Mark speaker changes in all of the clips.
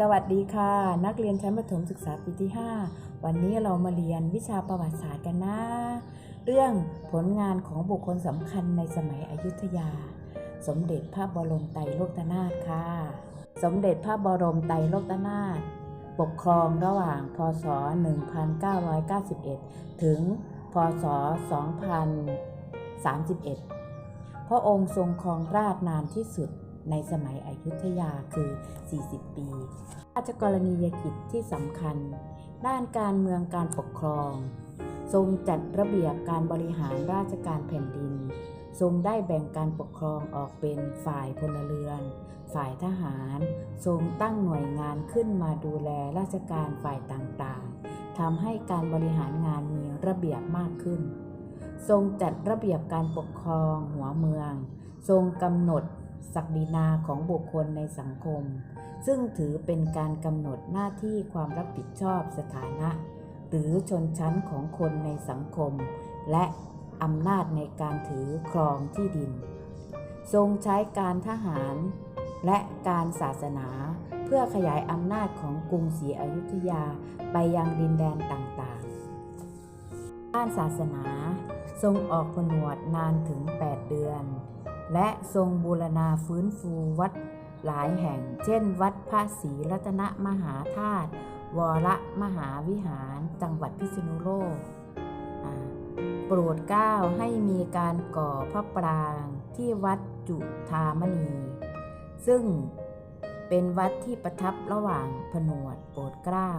Speaker 1: สวัสดีค่ะ นักเรียนชั้นประถมศึกษาปีที่ 5 วันนี้เรามาเรียนวิชาประวัติศาสตร์กันนะ เรื่องผลงานของบุคคลสำคัญในสมัยอยุธยา สมเด็จพระบรมไตรโลกนาถค่ะ สมเด็จพระบรมไตรโลกนาถปกครองระหว่างพศ 1991 ถึง พศ 2031 พระองค์ทรงครองราชนานที่สุด ในสมัยอยุธยาคือ 40 ปีราชกรณียกิจที่สำคัญ ด้านการเมืองการปกครอง ทรงจัดระเบียบการบริหารราชการแผ่นดิน ทรงได้แบ่งการปกครองออกเป็นฝ่ายพลเรือน ฝ่ายทหาร ทรงตั้งหน่วยงานขึ้นมาดูแลราชการฝ่ายต่างๆทำให้การบริหารงานมีระเบียบมากขึ้น ทรงจัดระเบียบการปกครองหัวเมือง ทรงกำหนด ศักดินาของบุคคลในสังคม ซึ่งถือเป็นการกำหนดหน้าที่ความรับผิดชอบสถานะ หรือชนชั้นของคนในสังคม และอำนาจในการถือครองที่ดิน ทรงใช้การทหาร และการศาสนาเพื่อขยายอำนาจของกรุงศรีอยุธยาไปยังดินแดนต่างๆ ด้านศาสนาทรงออกผนวดนานถึง 8 เดือน และทรงบูรณาฟื้นฟูวัดหลายแห่ง เช่น วัดพระศรีรัตนมหาธาตุวรมหาวิหารจังหวัดพิษณุโลกโปรดเกล้าให้มีการก่อพระปรางที่วัดจุธามณี ซึ่งเป็นวัดที่ประทับระหว่างผนวดโปรดเกล้า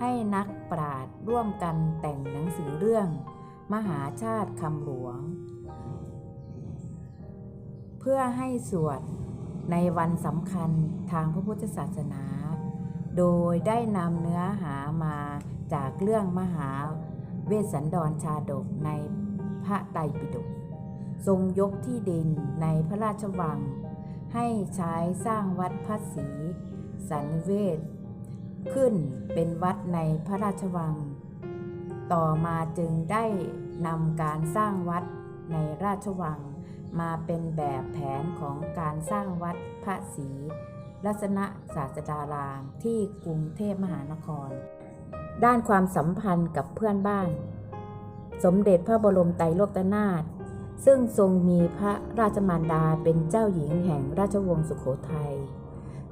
Speaker 1: ให้นักปราชญ์ร่วมกันแต่งหนังสือเรื่อง มหาชาติคำหลวง เพื่อให้สวดในวันสำคัญทางพระพุทธศาสนา โดยได้นำเนื้อหามาจากเรื่องมหาเวสสันดรชาดกในพระไตรปิฎกทรงยกที่ดินในพระราชวัง ให้ใช้สร้างวัดพระศรีสันนิเวศขึ้นเป็นวัดในพระราชวัง ต่อมาจึงได้นำการสร้างวัดในราชวัง มาเป็นแบบแผนของการสร้างวัดพระศรีรัตนศาสดารามที่กรุงเทพมหานคร ด้านความสัมพันธ์กับเพื่อนบ้าน สมเด็จพระบรมไตรโลกนาถซึ่งทรงมีพระราชมารดาเป็นเจ้าหญิงแห่งราชวงศ์สุโขทัย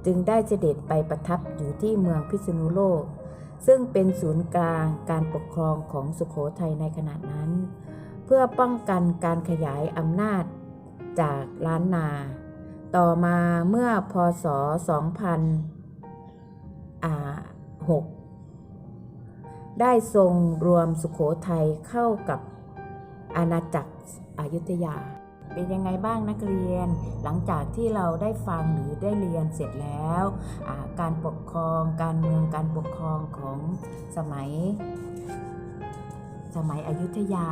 Speaker 1: จึงได้เสด็จไปประทับอยู่ที่เมืองพิษณุโลก ซึ่งเป็นศูนย์กลางการปกครองของสุโขทัยในขณะนั้น เพื่อป้องกันการขยายอำนาจ จากล้านนา ต่อมาเมื่อพศ 2006 ได้ทรงรวมสุโขทัยเข้ากับอาณาจักรอยุธยา เป็นยังไงบ้างนักเรียน หลังจากที่เราได้ฟังหรือได้เรียนเสร็จแล้วาการปกครองการเมืองการปกครองของสมัย สมัยอยุธยา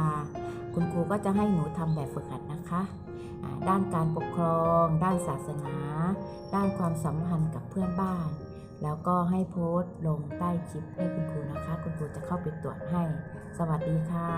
Speaker 1: คุณครูก็จะให้หนูทำแบบฝึกหัดนะคะ ด้านการปกครอง ด้านศาสนา ด้านความสัมพันธ์กับเพื่อนบ้าน แล้วก็ให้โพสต์ลงใต้คลิปให้คุณครูนะคะ คุณครูจะเข้าไปตรวจให้ สวัสดีค่ะ